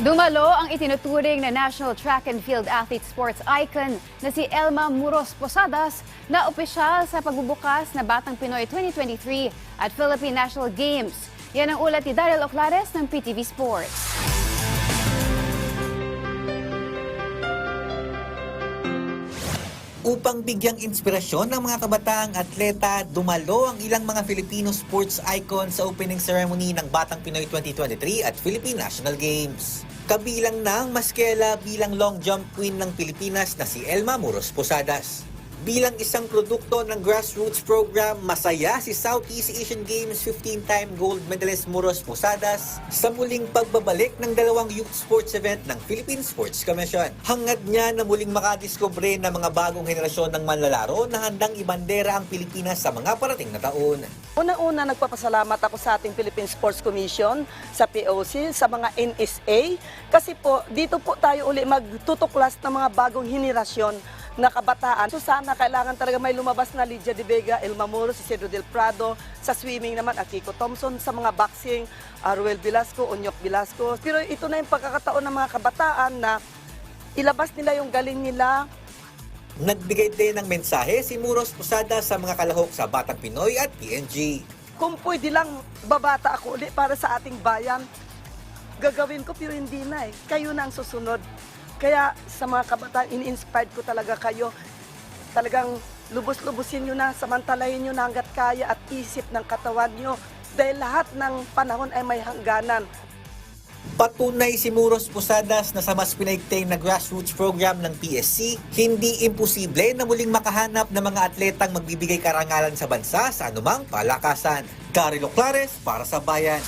Dumalo ang itinuturing na National Track and Field Athlete Sports Icon na si Elma Muros Posadas na opisyal sa pagbubukas na Batang Pinoy 2023 at Philippine National Games. Yan ang ulat ni Daryl Oclares ng PTV Sports. Upang bigyang inspirasyon ng mga kabataang atleta, dumalo ang ilang mga Filipino sports icon sa opening ceremony ng Batang Pinoy 2023 at Philippine National Games. Kabilang ng Maskela bilang long jump queen ng Pilipinas na si Elma Muros Posadas. Bilang isang produkto ng grassroots program, masaya si Southeast Asian Games 15-time gold medalist Muros Posadas sa muling pagbabalik ng dalawang youth sports event ng Philippine Sports Commission. Hangad niya na muling makadiskubre ng mga bagong henerasyon ng manlalaro na handang ibandera ang Pilipinas sa mga parating na taon. Una-una, nagpapasalamat ako sa ating Philippine Sports Commission, sa POC, sa mga NSA. Kasi po, dito po tayo uli magtutuklas ng mga bagong henerasyon na kabataan. So sana kailangan talaga may lumabas na Lydia De Vega, Elma Moro, si Cedro Del Prado, sa swimming naman, Akiko Thompson, sa mga boxing, Aruel Velasco, Onyok Velasco. Pero ito na yung pagkakataon ng mga kabataan na ilabas nila yung galing nila, Nagbigay din ng mensahe si Muros Posada sa mga kalahok sa Batang Pinoy at PNG. kung pwede lang babata ako ulit para sa ating bayan, gagawin ko pero hindi na eh. Kayo na ang susunod. Kaya sa mga kabataan, in-inspired ko talaga kayo. Talagang lubos-lubusin nyo na, samantalahin nyo na hanggat kaya at isip ng katawan nyo. Dahil lahat ng panahon ay may hangganan. Patunay si Muros Posadas na sa mas pinaigting na grassroots program ng PSC, hindi imposible na muling makahanap ng mga atletang magbibigay karangalan sa bansa sa anumang palakasan. Daryl Oclares para sa Bayan.